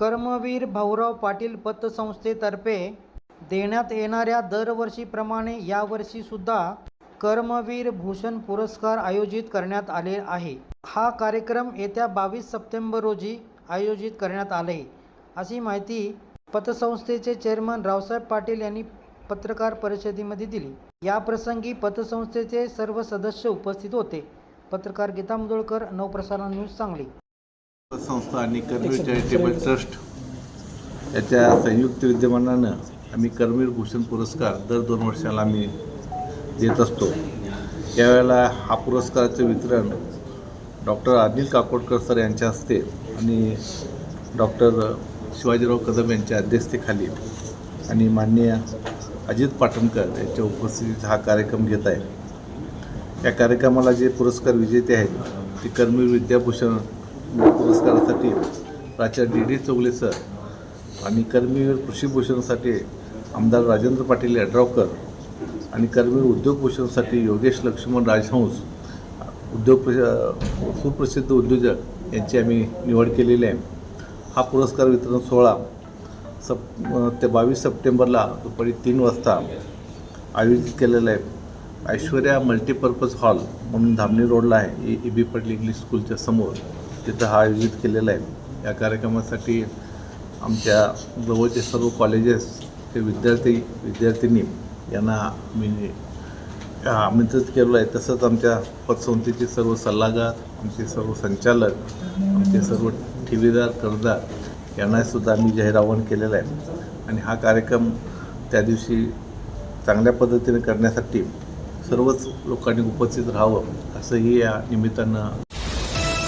कर्मवीर भाऊराव पाटील पतसंस्थेतर्फे देण्यात येणाऱ्या दरवर्षीप्रमाणे यावर्षीसुद्धा कर्मवीर भूषण पुरस्कार आयोजित करण्यात आले आहे. हा कार्यक्रम येत्या बावीस सप्टेंबर रोजी आयोजित करण्यात आले. अशी माहिती पतसंस्थेचे चेअरमन रावसाहेब पाटील यांनी पत्रकार परिषदेमध्ये दिली. या प्रसंगी पतसंस्थेचे सर्व सदस्य उपस्थित होते. पत्रकार गीता मुदोळकर नवप्रसारण न्यूज सांगली. संस्था आणि कर्मवीर चॅरिटेबल ट्रस्ट याच्या संयुक्त विद्यमानानं आम्ही कर्मवीर भूषण पुरस्कार दर दोन वर्षाला आम्ही देत असतो. यावेळेला हा पुरस्काराचं वितरण डॉक्टर अनिल काकोडकर सर यांच्या हस्ते आणि डॉक्टर शिवाजीराव कदम यांच्या अध्यक्षतेखाली आणि माननीय अजित पाटणकर यांच्या उपस्थितीत हा कार्यक्रम घेत आहे. या कार्यक्रमाला जे पुरस्कार विजेते आहेत ते कर्मवीर विद्याभूषण पुरस्कारासाठी प्राचार्य डी डी चौगले सर आणि कर्मवीर कृषीभूषणसाठी आमदार राजेंद्र पाटील यड्रावकर आणि कर्मवीर उद्योगभूषणसाठी योगेश लक्ष्मण राजहंस उद्योग सुप्रसिद्ध उद्योजक यांची आम्ही निवड केलेली आहे. हा पुरस्कार वितरण सोहळा सप ते बावीस सप्टेंबरला दुपारी तीन वाजता आयोजित केलेला आहे. ऐश्वर्या मल्टीपर्पज हॉल म्हणून धामणी रोडला आहे. ए बी पटेल इंग्लिश स्कूलच्या समोर. तिथं हा आयोजित केलेला आहे. या कार्यक्रमासाठी आमच्या जवळचे सर्व कॉलेजेस ते विद्यार्थी विद्यार्थिनी यांना मी आमंत्रित केलं आहे. तसंच आमच्या पतसंस्थेचे सर्व सल्लागार आमचे सर्व संचालक आमचे सर्व ठेवीदार कर्जदार यांनासुद्धा आम्ही जाहीर आवाहन केलेलं आहे. आणि हा कार्यक्रम त्या दिवशी चांगल्या पद्धतीने करण्यासाठी सर्वच लोकांनी उपस्थित राहावं असंही या निमित्तानं